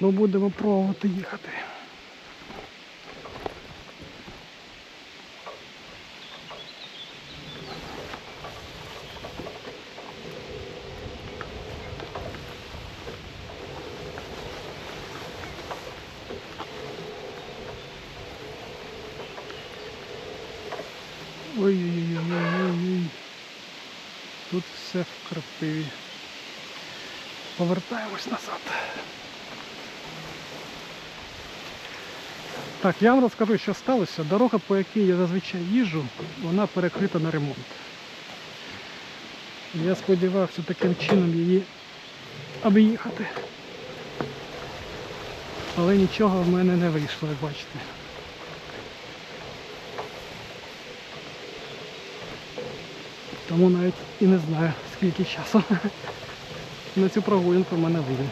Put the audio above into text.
Ну будемо пробувати їхати. Ой-ой-ой-ой-ой. Тут все в крапиві. Повертаємось назад. Так, я вам розкажу, що сталося. Дорога, по якій я зазвичай їжджу, вона перекрита на ремонт. Я сподівався таким чином її об'їхати. Але нічого в мене не вийшло, як бачите. Тому навіть і не знаю скільки часу на цю прогулянку в мене буде.